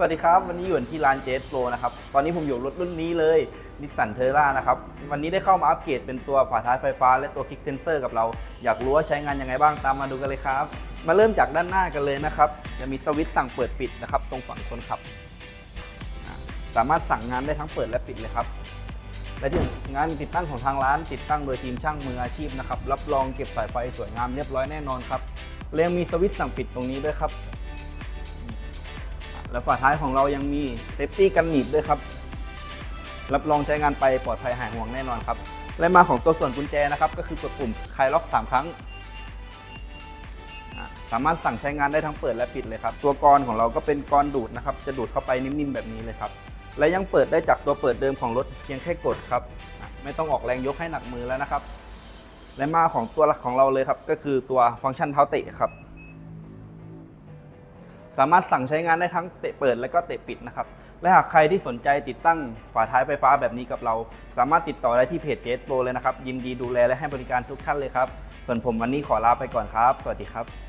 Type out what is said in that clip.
สวัสดีครับ วันนี้อยู่ที่ร้านเจสโ o นะครับ ตอนนี้ผมอยู่รถรุ่นนี้เลยนิสสันเทอร่านะครับ วันนี้ได้เข้ามาอัปเกรดเป็นตัวฝาท้ายไฟฟ้า และตัวคลิกเซนเซอร์กับเรา อยากรู้ว่าใช้งานยังไงบ้างตามมาดูกันเลยครับ มาเริ่มจากด้านหน้ากันเลยนะครับ จะมีสวิตช์สั่งเปิดปิดนะครับ ตรงฝั่งคนขับ สามารถสั่งงานได้ทั้งเปิดและปิดเลยครับและที่งานติดตั้งของทางร้านติดตั้งโดยทีมช่างมืออาชีพนะครับรับรองเก็บสายไฟสวยงามเรียบร้อยแน่นอนครับและยังมีสวิตช์สั่งปิดตรงนี้ด้วยครับ และฝาท้ายของเรายังมีเซฟตี้กันหนีบด้วยครับ รับรองใช้งานไปปลอดภัยหายห่วงแน่นอนครับ และมาของตัวส่วนกุญแจนะครับ ก็คือกดปุ่มคลายล็อก 3 ครั้ง สามารถสั่งใช้งานได้ทั้งเปิดและปิดเลยครับ ตัวกรของเราก็เป็นกรดูดนะครับ จะดูดเข้าไปนิ่มๆแบบนี้เลยครับ และยังเปิดได้จากตัวเปิดเดิมของรถเพียงแค่กดครับ ไม่ต้องออกแรงยกให้หนักมือแล้วนะครับ และมาของตัวหลักของเราเลยครับ ก็คือตัวฟังก์ชันเท้าเตะครับ สามารถสั่งใช้งานได้ทั้งเตะเปิดและก็เตะปิดนะครับ และหากใครที่สนใจติดตั้งฝาท้ายไฟฟ้าแบบนี้กับเรา สามารถติดต่อได้ที่เพจเจสโปรเลยนะครับ ยินดีดูแลและให้บริการทุกท่านเลยครับ ส่วนผมวันนี้ขอลาไปก่อนครับ สวัสดีครับ